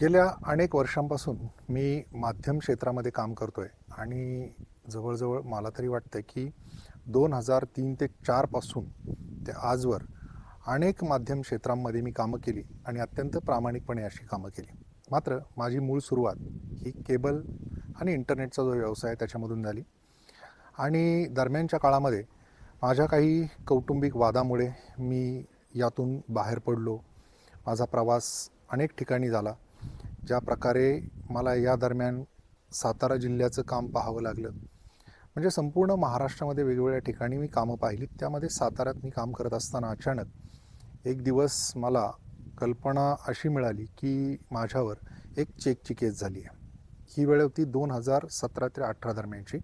गेल्या अनेक वर्षांपासून मी माध्यम क्षेत्रामध्ये काम करतो आहे आणि जवळजवळ मला तरी वाटतं की दोन हजार तीन ते चारपासून ते आजवर अनेक माध्यम क्षेत्रांमध्ये मी कामं केली आणि अत्यंत प्रामाणिकपणे अशी कामं केली. मात्र माझी मूळ सुरुवात ही केबल आणि इंटरनेटचा जो व्यवसाय आहे त्याच्यामधून झाली. आणि दरम्यानच्या काळामध्ये माझ्या काही कौटुंबिक वादामुळे मी यातून बाहेर पडलो. माझा प्रवास अनेक ठिकाणी झाला. ज्या प्रकारे मला या दरम्यान सातारा जिल्ह्याचं काम पाहावं लागलं. म्हणजे संपूर्ण महाराष्ट्रामध्ये वेगवेगळ्या ठिकाणी मी कामं पाहिलीत त्यामध्ये साताऱ्यात मी काम करत असताना अचानक एक दिवस मला कल्पना अशी मिळाली की माझ्यावर एक चेकची केस झाली आहे. ही वेळ होती दोन हजार सतरा ते अठरा दरम्यानची.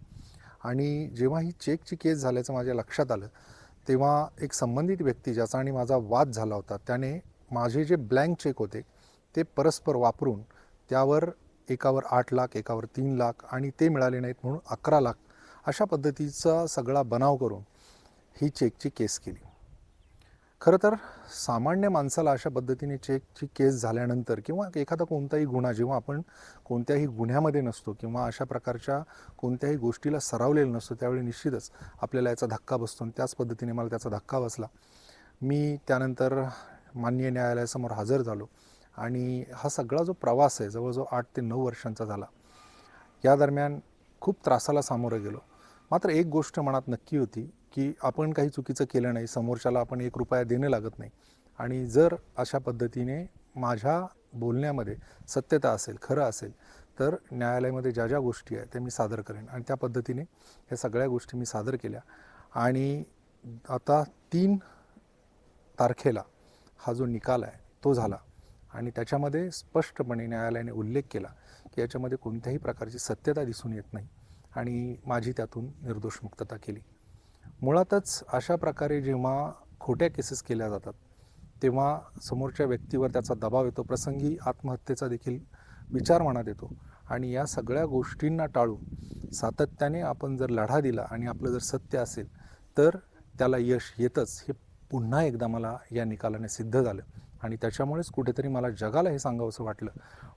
आणि जेव्हा ही चेकची केस झाल्याचं माझ्या लक्षात आलं तेव्हा एक संबंधित व्यक्ती ज्याचा आणि माझा वाद झाला होता त्याने माझे जे ब्लँक चेक होते ते परस्पर वापरून त्यावर एकावर आठ लाख एकावर तीन लाख आणि ते मिळाले नाहीत म्हणून अकरा लाख अशा पद्धतीचा सगळा बनाव करून ही चेकची केस केली. खरं तर सामान्य माणसाला अशा पद्धतीने चेकची केस झाल्यानंतर किंवा एखादा कोणताही गुन्हा जेव्हा आपण कोणत्याही गुन्ह्यामध्ये नसतो किंवा अशा प्रकारच्या कोणत्याही गोष्टीला सरावलेलं नसतो त्यावेळी निश्चितच आपल्याला याचा धक्का बसतो आणि त्याच पद्धतीने मला त्याचा धक्का बसला. मी त्यानंतर माननीय न्यायालयासमोर हजर झालो. आणि हा सगळा जो प्रवास आहे जवळजवळ आठ ते नऊ वर्षांचा झाला या दरम्यान खूप त्रासाला सामोरं गेलो. मात्र एक गोष्ट मनात नक्की होती की आपण काही चुकीचं केलं नाही समोरच्याला आपण एक रुपया देणं लागत नाही. आणि जर अशा पद्धतीने माझ्या बोलण्यामध्ये सत्यता असेल खरं असेल तर न्यायालयामध्ये ज्या ज्या गोष्टी आहेत त्या मी सादर करेन. आणि त्या पद्धतीने ह्या सगळ्या गोष्टी मी सादर केल्या. आणि आता तीन तारखेला हा जो निकाल आहे तो झाला. आणि त्याच्यामध्ये स्पष्टपणे न्यायालयाने उल्लेख केला की याच्यामध्ये कोणत्याही प्रकारची सत्यता दिसून येत नाही आणि माझी त्यातून निर्दोष मुक्तता केली. मुळातच अशा प्रकारे जेव्हा खोट्या केसेस केल्या जातात तेव्हा समोरच्या व्यक्तीवर त्याचा दबाव येतो प्रसंगी आत्महत्येचा देखील विचार मनात येतो आणि या सगळ्या गोष्टींना टाळून सातत्याने आपण जर लढा दिला आणि आपलं जर सत्य असेल तर त्याला यश येतच हे पुन्हा एकदा मला या निकालाने सिद्ध झालं. आणि त्याच्यामुळेच कुठेतरी मला जगाला हे सांगावंसं वाटलं.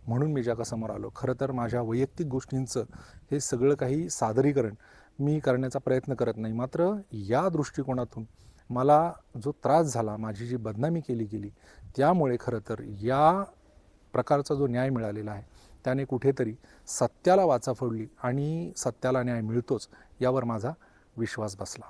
म्हणून मी जगासमोर आलो. खरं तर माझ्या वैयक्तिक गोष्टींचं हे सगळं काही सादरीकरण मी करण्याचा प्रयत्न करत नाही. मात्र या दृष्टिकोनातून मला जो त्रास झाला माझी जी बदनामी केली गेली त्यामुळे खरं तर या प्रकारचा जो न्याय मिळालेला आहे त्याने कुठेतरी सत्याला वाचा फोडली आणि सत्याला न्याय मिळतोच यावर माझा विश्वास बसला.